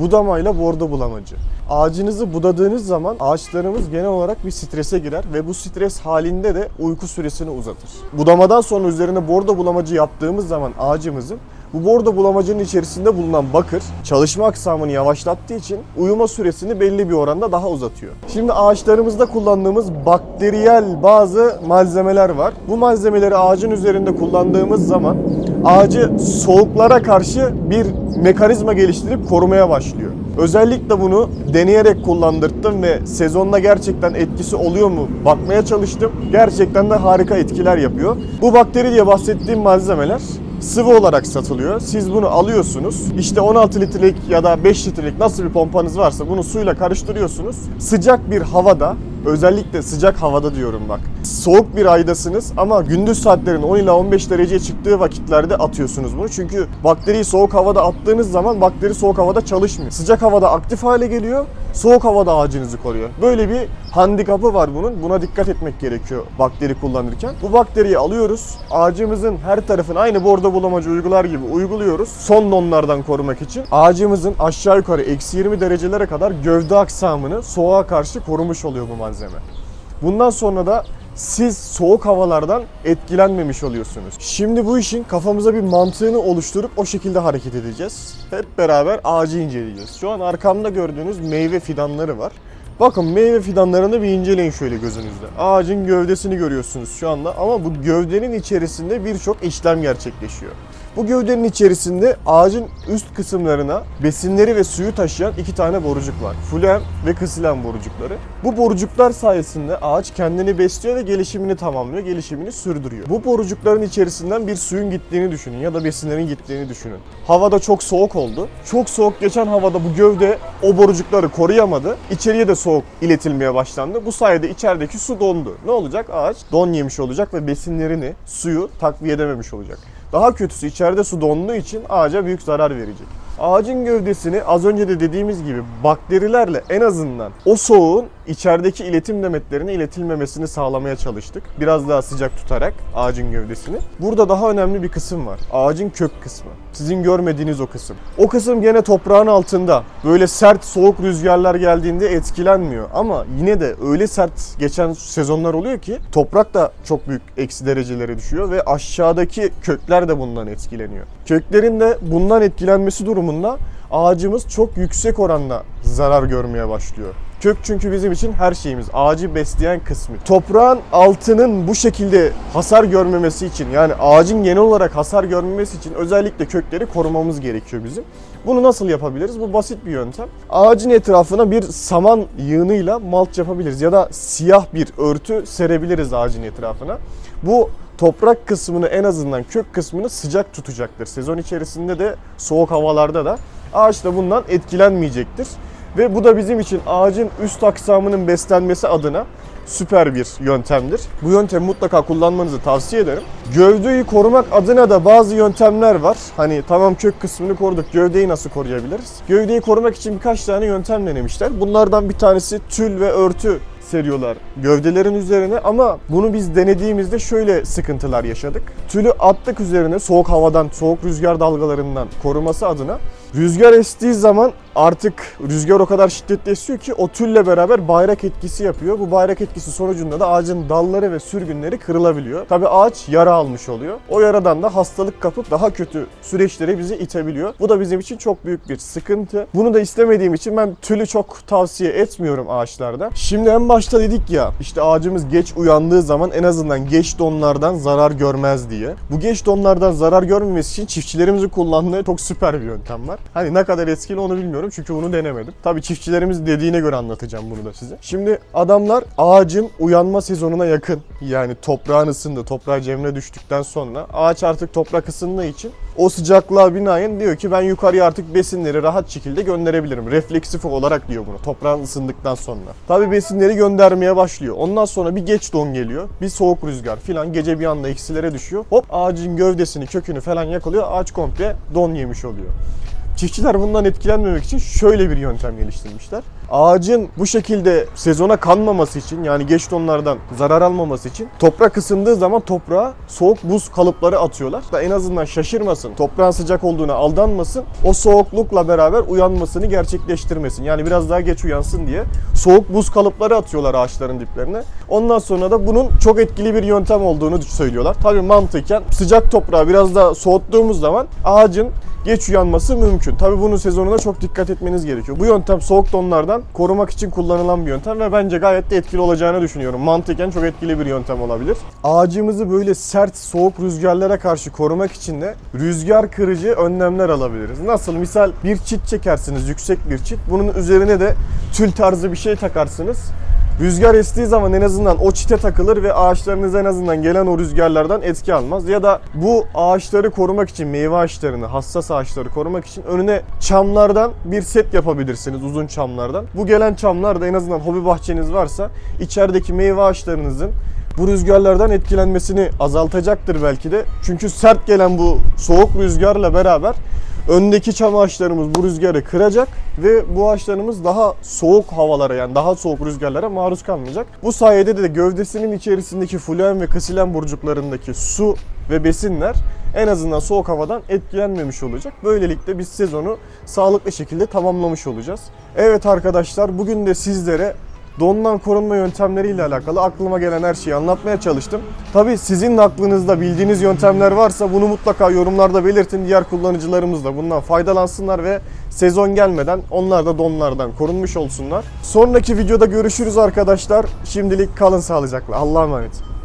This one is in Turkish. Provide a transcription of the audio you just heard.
Budamayla bordo bulamacı. Ağacınızı budadığınız zaman ağaçlarımız genel olarak bir strese girer ve bu stres halinde de uyku süresini uzatır. Budamadan sonra üzerine bordo bulamacı yaptığımız zaman ağacımızın bu bordo bulamacının içerisinde bulunan bakır çalışma aksamını yavaşlattığı için uyuma süresini belli bir oranda daha uzatıyor. Şimdi ağaçlarımızda kullandığımız bakteriyel bazı malzemeler var. Bu malzemeleri ağacın üzerinde kullandığımız zaman ağacı soğuklara karşı bir mekanizma geliştirip korumaya başlıyor. Özellikle bunu deneyerek kullandırdım ve sezonda gerçekten etkisi oluyor mu bakmaya çalıştım. Gerçekten de harika etkiler yapıyor. Bu bakteri diye bahsettiğim malzemeler sıvı olarak satılıyor. Siz bunu alıyorsunuz. İşte 16 litrelik ya da 5 litrelik nasıl bir pompanız varsa bunu suyla karıştırıyorsunuz. Sıcak bir havada Özellikle sıcak havada diyorum bak. Soğuk bir aydasınız ama gündüz saatlerin 10 ila 15 dereceye çıktığı vakitlerde atıyorsunuz bunu. Çünkü bakteriyi soğuk havada attığınız zaman bakteri soğuk havada çalışmıyor. Sıcak havada aktif hale geliyor. Soğuk havada ağacınızı koruyor. Böyle bir handikapı var bunun. Buna dikkat etmek gerekiyor bakteri kullanırken. Bu bakteriyi alıyoruz. Ağacımızın her tarafını aynı bordo bulamacı uygular gibi uyguluyoruz. Son donlardan korumak için. Ağacımızın aşağı yukarı eksi 20 derecelere kadar gövde aksamını soğuğa karşı korumuş oluyor bu malzeme. Bundan sonra da siz soğuk havalardan etkilenmemiş oluyorsunuz. Şimdi bu işin kafamıza bir mantığını oluşturup o şekilde hareket edeceğiz. Hep beraber ağacı inceleyeceğiz. Şu an arkamda gördüğünüz meyve fidanları var. Bakın meyve fidanlarını bir inceleyin şöyle gözünüzde. Ağacın gövdesini görüyorsunuz şu anda ama bu gövdenin içerisinde birçok işlem gerçekleşiyor. Bu gövdenin içerisinde ağacın üst kısımlarına besinleri ve suyu taşıyan iki tane borucuk var. Fluem ve kısilen borucukları. Bu borucuklar sayesinde ağaç kendini besliyor ve gelişimini tamamlıyor, gelişimini sürdürüyor. Bu borucukların içerisinden bir suyun gittiğini düşünün ya da besinlerin gittiğini düşünün. Havada çok soğuk oldu. Çok soğuk geçen havada bu gövde o borucukları koruyamadı. İçeriye de soğuk iletilmeye başlandı. Bu sayede içerideki su dondu. Ne olacak? Ağaç don yemiş olacak ve besinlerini, suyu takviye edememiş olacak. Daha kötüsü içeride su donduğu için ağaca büyük zarar verecek. Ağacın gövdesini az önce de dediğimiz gibi bakterilerle en azından o soğuğun içerideki iletim demetlerine iletilmemesini sağlamaya çalıştık. Biraz daha sıcak tutarak ağacın gövdesini. Burada daha önemli bir kısım var. Ağacın kök kısmı. Sizin görmediğiniz o kısım. O kısım gene toprağın altında. Böyle sert soğuk rüzgarlar geldiğinde etkilenmiyor. Ama yine de öyle sert geçen sezonlar oluyor ki toprak da çok büyük eksi derecelere düşüyor ve aşağıdaki kökler de bundan etkileniyor. Köklerin de bundan etkilenmesi durumunda ağacımız çok yüksek oranda zarar görmeye başlıyor. Kök çünkü bizim için her şeyimiz. Ağacı besleyen kısmı. Toprağın altının bu şekilde hasar görmemesi için yani ağacın genel olarak hasar görmemesi için özellikle kökleri korumamız gerekiyor bizim. Bunu nasıl yapabiliriz? Bu basit bir yöntem. Ağacın etrafına bir saman yığınıyla malç yapabiliriz ya da siyah bir örtü serebiliriz ağacın etrafına. Bu toprak kısmını en azından kök kısmını sıcak tutacaktır. Sezon içerisinde de soğuk havalarda da ağaç da bundan etkilenmeyecektir. Ve bu da bizim için ağacın üst aksamının beslenmesi adına süper bir yöntemdir. Bu yöntemi mutlaka kullanmanızı tavsiye ederim. Gövdeyi korumak adına da bazı yöntemler var. Hani tamam kök kısmını koruduk, gövdeyi nasıl koruyabiliriz? Gövdeyi korumak için birkaç tane yöntem denemişler. Bunlardan bir tanesi tül ve örtü seriyorlar gövdelerin üzerine ama bunu biz denediğimizde şöyle sıkıntılar yaşadık. Tülü attık üzerine soğuk havadan, soğuk rüzgar dalgalarından koruması adına. Rüzgar estiği zaman artık rüzgar o kadar şiddetli esiyor ki o tülle beraber bayrak etkisi yapıyor. Bu bayrak etkisi sonucunda da ağacın dalları ve sürgünleri kırılabiliyor. Tabi ağaç yara almış oluyor. O yaradan da hastalık kapıp daha kötü süreçlere bizi itebiliyor. Bu da bizim için çok büyük bir sıkıntı. Bunu da istemediğim için ben tülü çok tavsiye etmiyorum ağaçlarda. Şimdi en başta dedik ya işte ağacımız geç uyandığı zaman en azından geç donlardan zarar görmez diye. Bu geç donlardan zarar görmemesi için çiftçilerimizin kullandığı çok süper bir yöntem var. Hani ne kadar etkili onu bilmiyorum çünkü bunu denemedim. Tabii çiftçilerimiz dediğine göre anlatacağım bunu da size. Şimdi adamlar ağacın uyanma sezonuna yakın yani toprağın ısındı, toprağa cemre düştükten sonra ağaç artık toprak ısındığı için o sıcaklığa binaen diyor ki ben yukarıya artık besinleri rahat şekilde gönderebilirim. Refleksif olarak diyor bunu toprağın ısındıktan sonra. Tabii besinleri göndermeye başlıyor. Ondan sonra bir geç don geliyor. Bir soğuk rüzgar filan gece bir anda eksilere düşüyor. Hop ağacın gövdesini, kökünü falan yakalıyor. Ağaç komple don yemiş oluyor. Çiftçiler bundan etkilenmemek için şöyle bir yöntem geliştirmişler. Ağacın bu şekilde sezona kanmaması için yani geç donlardan zarar almaması için toprak ısındığı zaman toprağa soğuk buz kalıpları atıyorlar. Da en azından şaşırmasın, toprağın sıcak olduğuna aldanmasın. O soğuklukla beraber uyanmasını gerçekleştirmesin. Yani biraz daha geç uyansın diye soğuk buz kalıpları atıyorlar ağaçların diplerine. Ondan sonra da bunun çok etkili bir yöntem olduğunu söylüyorlar. Tabii mantıken sıcak toprağı biraz daha soğuttuğumuz zaman ağacın geç uyanması mümkün. Tabii bunun sezonuna çok dikkat etmeniz gerekiyor. Bu yöntem soğuk donlardan korumak için kullanılan bir yöntem ve bence gayet de etkili olacağını düşünüyorum. Mantıken çok etkili bir yöntem olabilir. Ağacımızı böyle sert soğuk rüzgarlara karşı korumak için de rüzgar kırıcı önlemler alabiliriz. Nasıl? Misal bir çit çekersiniz, yüksek bir çit. Bunun üzerine de tül tarzı bir şey takarsınız. Rüzgar estiği zaman en azından o çite takılır ve ağaçlarınız en azından gelen o rüzgarlardan etki almaz. Ya da bu ağaçları korumak için, meyve ağaçlarını, hassas ağaçları korumak için önüne çamlardan bir set yapabilirsiniz, uzun çamlardan. Bu gelen çamlar da en azından hobi bahçeniz varsa içerideki meyve ağaçlarınızın bu rüzgarlardan etkilenmesini azaltacaktır belki de. Çünkü sert gelen bu soğuk rüzgarla beraber öndeki çam ağaçlarımız bu rüzgarı kıracak ve bu ağaçlarımız daha soğuk havalara yani daha soğuk rüzgarlara maruz kalmayacak. Bu sayede de gövdesinin içerisindeki fluem ve kasilen burcuklarındaki su ve besinler en azından soğuk havadan etkilenmemiş olacak. Böylelikle biz sezonu sağlıklı şekilde tamamlamış olacağız. Evet arkadaşlar bugün de sizlere dondan korunma yöntemleriyle alakalı aklıma gelen her şeyi anlatmaya çalıştım. Tabi sizin aklınızda bildiğiniz yöntemler varsa bunu mutlaka yorumlarda belirtin. Diğer kullanıcılarımız da bundan faydalansınlar ve sezon gelmeden onlar da donlardan korunmuş olsunlar. Sonraki videoda görüşürüz arkadaşlar. Şimdilik kalın sağlıcakla. Allah'a emanet.